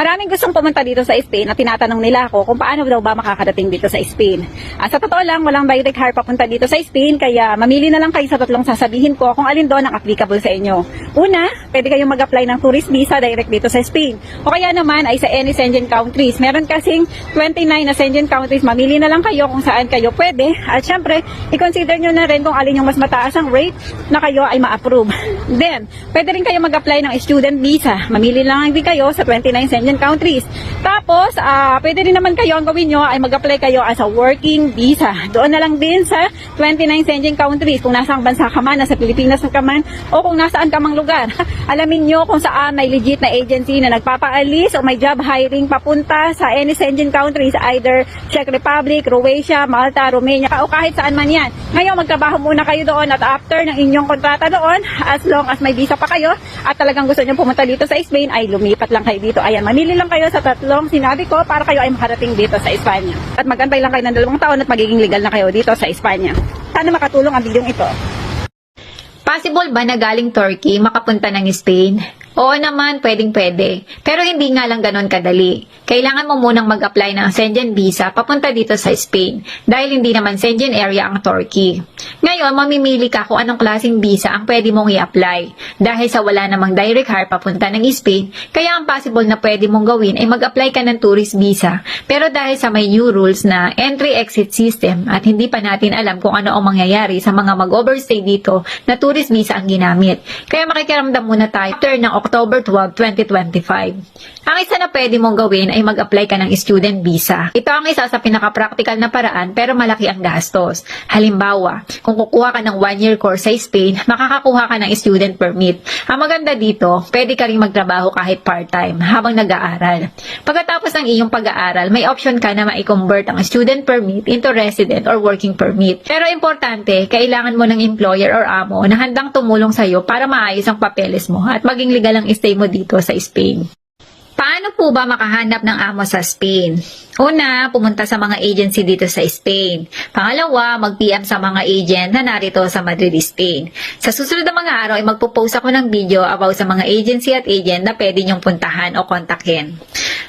Maraming gustong pumunta dito sa Spain at tinatanong nila ako kung paano daw ba makakadating dito sa Spain. Ah, sa totoo lang, walang direct hire papunta dito sa Spain, kaya mamili na lang kayo sa tatlong sasabihin ko kung alin doon ang applicable sa inyo. Una, pwede kayong mag-apply ng tourist visa direct dito sa Spain. O kaya naman ay sa any Schengen countries. Meron kasing 29 na Schengen countries, mamili na lang kayo kung saan kayo pwede. At syempre, i-consider nyo na rin kung alin yung mas mataas ang rate na kayo ay ma-approve. Then, pwede rin kayo mag-apply ng student visa. Mamili lang din kayo sa 29 Schengen countries. Tapos, ah, pwede rin naman kayo, ang gawin nyo ay mag-apply kayo as a working visa. Doon na lang din sa 29 Schengen countries. Kung nasang bansa ka man, nasa Pilipinas ka man, o kung nasaan ka mang lugar. Alamin nyo kung saan may legit na agency na nagpapaalis o may job hiring papunta sa any Schengen countries, either Czech Republic, Croatia, Malta, Romania, o kahit saan man yan. Ngayon, magtrabaho muna kayo doon at after ng inyong kontrata doon, as long as may visa pa kayo at talagang gusto nyo pumunta dito sa Spain, ay lumipat lang kayo dito. Ayan, mamili lang kayo sa tatlong sinabi ko para kayo ay makarating dito sa Espanya. At magantay lang kayo ng dalawang taon at magiging legal na kayo dito sa Espanya. Sana makatulong ang video ito. Possible ba na galing Turkey makapunta ng Spain? Oo naman, pwedeng pwede. Pero hindi nga lang ganon kadali. Kailangan mo munang mag-apply ng Schengen visa papunta dito sa Spain dahil hindi naman Schengen area ang Turkey. Ngayon, mamimili ka kung anong klaseng visa ang pwede mong i-apply. Dahil sa wala namang direct hire papunta ng Spain, kaya ang possible na pwede mong gawin ay mag-apply ka ng tourist visa. Pero dahil sa may new rules na entry-exit system at hindi pa natin alam kung ano ang mangyayari sa mga mag-overstay dito na tourist visa ang ginamit. Kaya makikiramdam muna tayo after ng 12, 2025. Ang isa na pwede mong gawin ay mag-apply ka ng student visa. Ito ang isa sa pinaka-practical na paraan pero malaki ang gastos. Halimbawa, kung kukuha ka ng one-year course sa Spain, makakakuha ka ng student permit. Ang maganda dito, pwede ka rin magtrabaho kahit part-time habang nag-aaral. Pagkatapos ng iyong pag-aaral, may option ka na ma-convert ang student permit into resident or working permit. Pero importante, kailangan mo ng employer or amo na handang tumulong sa'yo para maayos ang papeles mo at maging legal ang stay mo dito sa Spain. Paano po ba makahanap ng amo sa Spain? Una, pumunta sa mga agency dito sa Spain. Pangalawa, mag-PM sa mga agent na narito sa Madrid, Spain. Sa susunod na mga araw ay magpo-post ako ng video about sa mga agency at agent na pwede niyong puntahan o kontakin.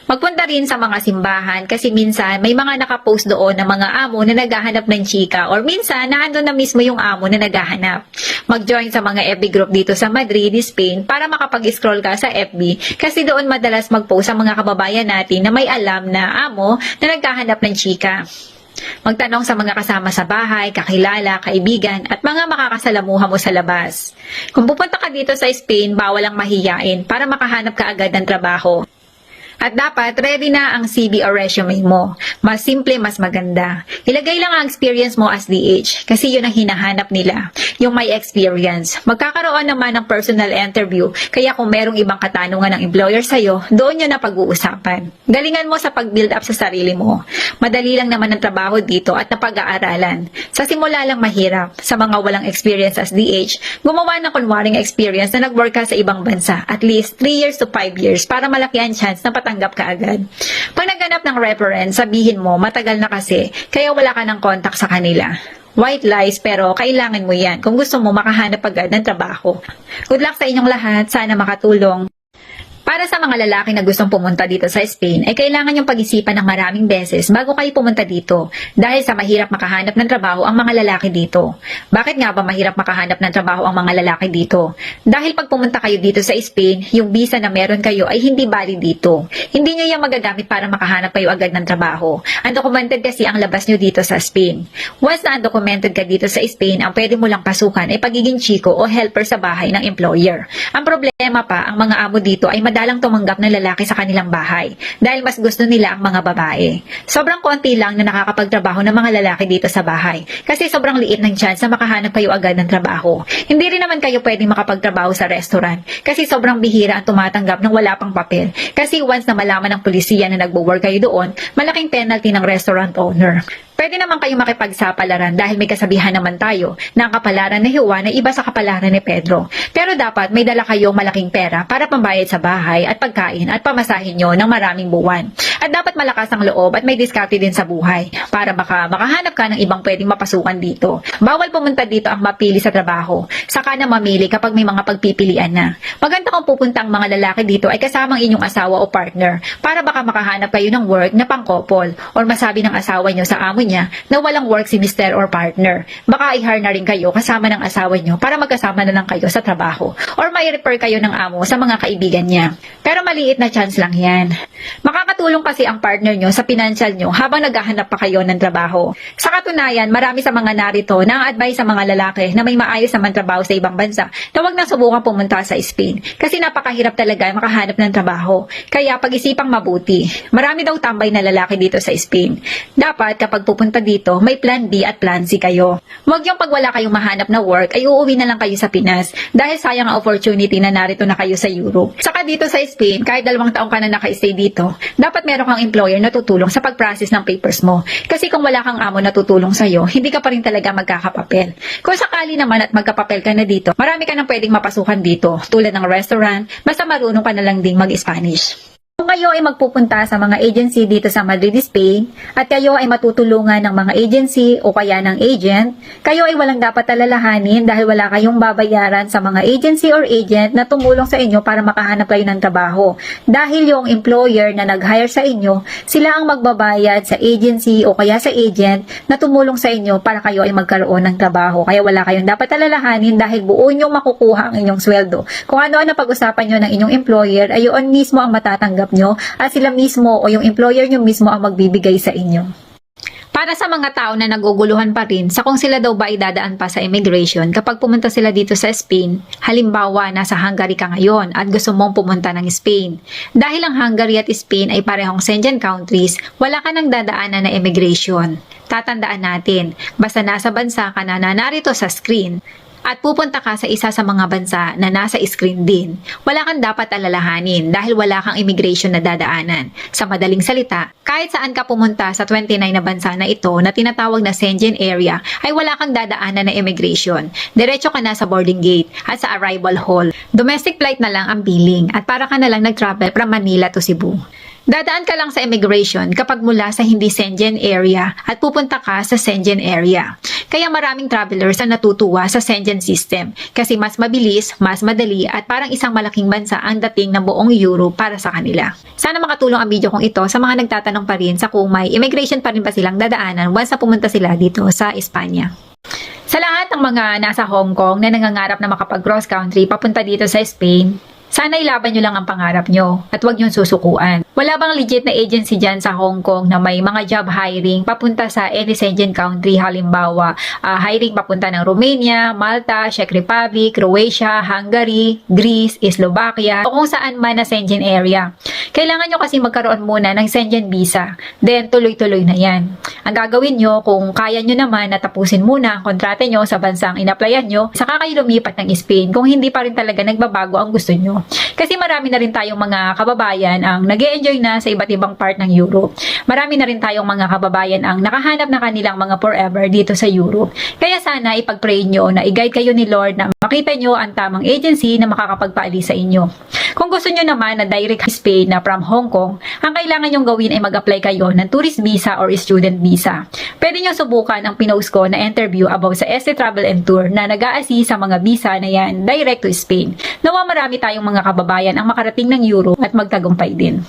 Magpunta rin sa mga simbahan kasi minsan may mga nakapost doon ng mga amo na naghahanap ng chika or minsan naandun na mismo yung amo na naghahanap. Mag-join sa mga FB group dito sa Madrid, Spain para makapag-scroll ka sa FB kasi doon madalas mag-post ang mga kababayan natin na may alam na amo na naghahanap ng chika. Magtanong sa mga kasama sa bahay, kakilala, kaibigan, at mga makakasalamuha mo sa labas. Kung pupunta ka dito sa Spain, bawal ang mahiyain para makahanap ka agad ng trabaho. At dapat ready na ang CV or resume mo. Mas simple, mas maganda. Ilagay lang ang experience mo as DH kasi yun ang hinahanap nila, yung may experience. Magkakaroon naman ng personal interview kaya kung merong ibang katanungan ng employer sa'yo, doon yun na pag-uusapan. Galingan mo sa pag-build up sa sarili mo. Madali lang naman ang trabaho dito at napag-aaralan. Sa simula lang mahirap. Sa mga walang experience as DH, gumawa ng kunwaring experience na nag-work ka sa ibang bansa at least 3 years to 5 years para malaki ang chance na patanggap ka agad. Pag naghanap ng reference, sabihin mo, matagal na kasi, kaya wala ka ng contact sa kanila. White lies, pero kailangan mo yan kung gusto mo makahanap agad ng trabaho. Good luck sa inyong lahat. Sana makatulong. Para sa mga lalaki na gustong pumunta dito sa Spain, ay kailangan yung pag-isipan ng maraming beses bago kayo pumunta dito dahil sa mahirap makahanap ng trabaho ang mga lalaki dito. Bakit nga ba mahirap makahanap ng trabaho ang mga lalaki dito? Dahil pag pumunta kayo dito sa Spain, yung visa na meron kayo ay hindi valid dito. Hindi nyo yan magagamit para makahanap kayo agad ng trabaho. Undocumented kasi ang labas nyo dito sa Spain. Once na undocumented ka dito sa Spain, ang pwede mo lang pasukan ay pagiging chiko o helper sa bahay ng employer. Ang problema pa, ang mga amo dito ay madalang tumanggap ng lalaki sa kanilang bahay dahil mas gusto nila ang mga babae. Sobrang konti lang na nakakapagtrabaho ng mga lalaki dito sa bahay kasi sobrang liit ng chance na makahanap kayo agad ng trabaho. Hindi rin naman kayo pwedeng makapagtrabaho sa restaurant kasi sobrang bihira ang tumatanggap ng wala pang papel kasi once na malaman ng pulisiya na nagbo-work kayo doon, malaking penalty ng restaurant owner. Pwede naman kayo makipagsapalaran dahil may kasabihan naman tayo na ang kapalaran ni Juan ay iba sa kapalaran ni Pedro. Pero dapat may dala kayong malaking pera para pambayad sa bahay at pagkain at pamasahin nyo ng maraming buwan. At dapat malakas ang loob at may diskarte din sa buhay para baka makahanap ka ng ibang pwedeng mapasukan dito. Bawal pumunta dito ang mapili sa trabaho. Saka na mamili kapag may mga pagpipilian na. Maganda kung pupunta ang mga lalaki dito ay kasamang inyong asawa o partner para baka makahanap kayo ng work na pangkopol or masabi ng asawa nyo sa amo niya na walang work si mister or partner. Baka i-hire na rin kayo kasama ng asawa nyo para magkasama na lang kayo sa trabaho or may refer kayo ng amo sa mga kaibigan niya. Pero maliit na chance lang yan. Makakatulong kasi ang partner nyo sa financial nyo habang naghahanap pa kayo ng trabaho. Sa katunayan, marami sa mga narito na ang advice sa mga lalaki na may maayos naman trabaho sa ibang bansa na huwag na subukan pumunta sa Spain kasi napakahirap talaga makahanap ng trabaho. Kaya pag-isipang mabuti. Marami daw tambay na lalaki dito sa Spain. Dapat kapag pupunta dito, may plan B at plan C kayo. Huwag yung pag wala kayong mahanap na work ay uuwi na lang kayo sa Pinas dahil sayang ang opportunity na narito na kayo sa Europe. Saka dito sa Spain, kahit dalawang taong ka na naka-stay dito, dapat meron kang employer na tutulong sa pag-process ng papers mo. Kasi kung wala kang amo na tutulong sa'yo, hindi ka pa rin talaga magkakapapel. Kung sakali naman at magkapapel ka na dito, marami ka nang pwedeng mapasukan dito, tulad ng restaurant, basta marunong ka na lang ding mag-Spanish. Kung kayo ay magpupunta sa mga agency dito sa Madrid, Spain, at kayo ay matutulungan ng mga agency o kaya ng agent, kayo ay walang dapat alalahanin dahil wala kayong babayaran sa mga agency or agent na tumulong sa inyo para makahanap kayo ng trabaho. Dahil yung employer na nag-hire sa inyo, sila ang magbabayad sa agency o kaya sa agent na tumulong sa inyo para kayo ay magkaroon ng trabaho. Kaya wala kayong dapat alalahanin dahil buo nyo makukuha ang inyong sweldo. Kung ano ang napag-usapan nyo ng inyong employer, ay yun mismo ang matatanggap nyo at sila mismo o yung employer nyo mismo ang magbibigay sa inyo. Para sa mga tao na naguguluhan pa rin sa kung sila daw ba idadaan pa sa immigration kapag pumunta sila dito sa Spain, halimbawa nasa Hungary ka ngayon at gusto mong pumunta ng Spain. Dahil ang Hungary at Spain ay parehong Schengen countries, wala ka nang dadaanan na immigration. Tatandaan natin, basta nasa bansa ka na narito sa screen, at pupunta ka sa isa sa mga bansa na nasa screen din, wala kang dapat alalahanin dahil wala kang immigration na dadaanan. Sa madaling salita, kahit saan ka pumunta sa 29 na bansa na ito na tinatawag na Schengen area, ay wala kang dadaanan na immigration. Diretso ka na sa boarding gate at sa arrival hall. Domestic flight na lang ang billing at para ka na lang nag-travel from Manila to Cebu. Dadaan ka lang sa immigration kapag mula sa hindi Schengen area at pupunta ka sa Schengen area. Kaya maraming travelers ang natutuwa sa Schengen system kasi mas mabilis, mas madali at parang isang malaking bansa ang dating ng buong Europe para sa kanila. Sana makatulong ang video kong ito sa mga nagtatanong pa rin sa kung may immigration pa rin ba silang dadaanan once na pumunta sila dito sa Espanya. Sa lahat ng mga nasa Hong Kong na nangangarap na makapag-cross country papunta dito sa Spain, sana ilaban nyo lang ang pangarap nyo at huwag nyo susukuan. Wala bang legit na agency dyan sa Hong Kong na may mga job hiring papunta sa any Schengen country halimbawa ah, hiring papunta ng Romania, Malta, Czech Republic, Croatia, Hungary, Greece, Slovakia o kung saan man na Schengen area. Kailangan nyo kasi magkaroon muna ng Schengen visa. Then tuloy-tuloy na yan. Ang gagawin nyo kung kaya nyo naman na tapusin muna ang kontrata nyo sa bansang inaplayan nyo, saka kayo lumipat ng Spain kung hindi pa rin talaga nagbabago ang gusto nyo. Kasi marami na rin tayong mga kababayan ang nag enjoy na sa iba't ibang part ng Europe. Marami na rin tayong mga kababayan ang nakahanap na kanilang mga forever dito sa Europe. Kaya sana ipag-pray nyo na i-guide kayo ni Lord na makita nyo ang tamang agency na makakapagpaalis sa inyo. Kung gusto nyo naman na direct Spain na from Hong Kong, ang kailangan nyong gawin ay mag-apply kayo ng tourist visa or student visa. Pwede nyo subukan ang pinost ko na interview about sa SC Travel and Tour na nag sa mga visa na yan direct to Spain. Nawa marami tayong mga kababayan ang makarating ng Europe at magtagumpay din.